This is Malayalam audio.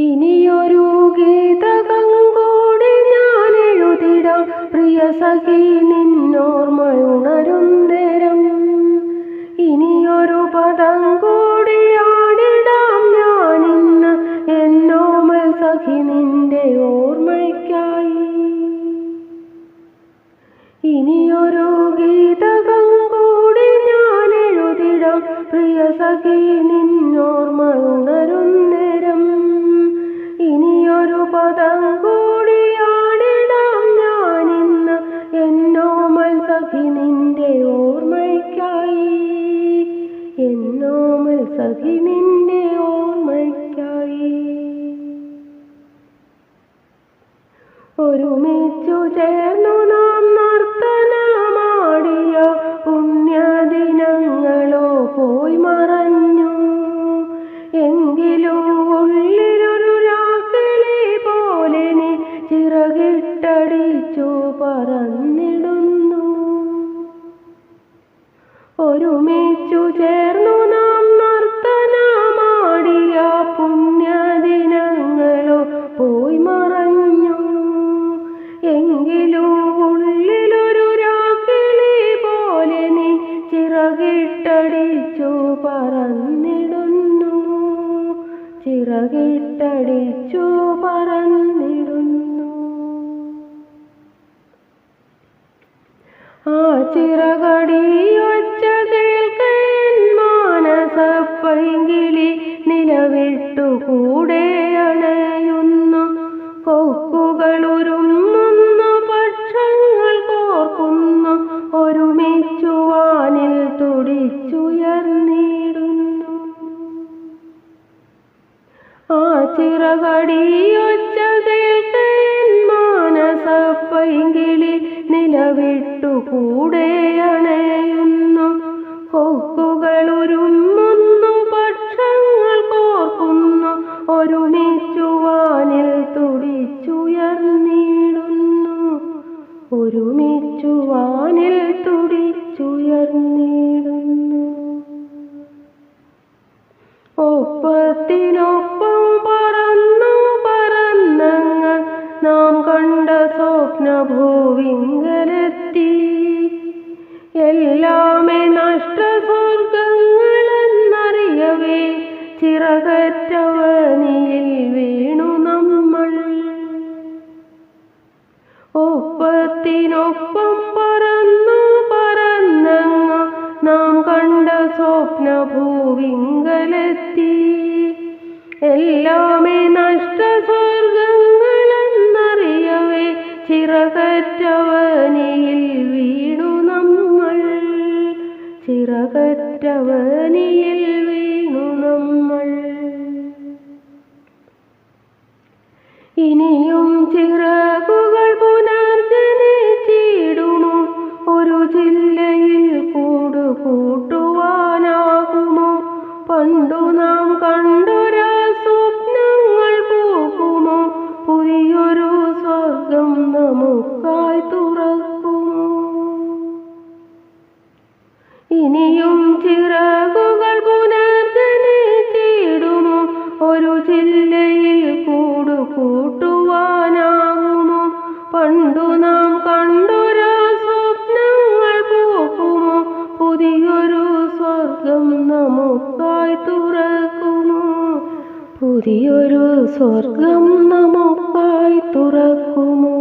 ഇനിയൊരു ഗീതകം കൂടി ഞാൻ എഴുതിടാം പ്രിയ സഖി നിന്നോർമയുണരുന്നേരം ഇനിയൊരു പദം കൂടി ആടിടാം ഞാൻ ഇന്ന് എന്നോമൽ സഖി നിന്റെ ഓർമ്മയ്ക്കായി. ഇനിയൊരു ഗീതകം സഖി നിന്റെ ഓർമ്മയ്ക്കായി. എന്നോമൽ സഖി നിന്റെ ഓർമ്മയ്ക്കായി. ഒരുമിച്ചു ചേർന്നു ഒരുമിച്ചു ചേർന്നു നാം നർത്തനമാടിയ പുണ്യദിനങ്ങളോ പോയി മറഞ്ഞു. എങ്കിലും ഉള്ളിലൊരു രാക്കിളി പോലെ നീ ചിറകിട്ടടിച്ചു പറന്നിടുന്നു. ചിറകിട്ടടിച്ചു പറന്നിടുന്നു. ആ ചിറകടിയൊച്ച നിലവിട്ടു കൂടെ അണയുന്നു പക്ഷങ്ങൾ കോർക്കുന്നു ഒരുമിച്ചുവാനിൽ തുടിച്ചുയർന്നിടുന്നു. ആ ചിറകടിയൊച്ച കേൾക്കൻ മാനസപ്പൈങ്കിളി നിലവിട്ടു കൂടെ തുടിച്ചുയർന്നിടുന്നു ഒരുമിച്ചു വാനിൽ തുടിച്ചുയർന്നിടുന്നു ഒപ്പത്തിനൊപ്പം പറന്നു പറന്നങ്ങ് നാം കണ്ട സ്വപ്നഭൂവിങ്കലെത്തി. എല്ലാമേ നഷ്ടസ്വർഗങ്ങളെന്നറിയവേ ചിറകറ്റവനിയിൽ ഒപ്പത്തിനൊപ്പം പറന്നു പറന്നങ്ങ് നാം കണ്ട സ്വപ്നഭൂവിങ്കലെത്തി. എല്ലാമേ നഷ്ടസ്വർഗങ്ങളെന്നറിയവേ ചിറകറ്റവനിയിൽ വീണു നമ്മൾ. ചിറകറ്റവനിയിൽ നാം കണ്ടൊരാ സ്വപ്നങ്ങൾ പൂക്കുമോ പുതിയൊരു സ്വർഗം നമുക്കായി തുറക്കുമോ? ഇനിയും ചിറകുകൾ പുനർജനിച്ചിടുമോ ഒരു ജില്ലയിൽ കൂടു കൂട്ടുവാനാകുമോ? പണ്ടു നാം പുതിയൊരു സ്വർഗം നമുക്കായി തുറക്കുമോ?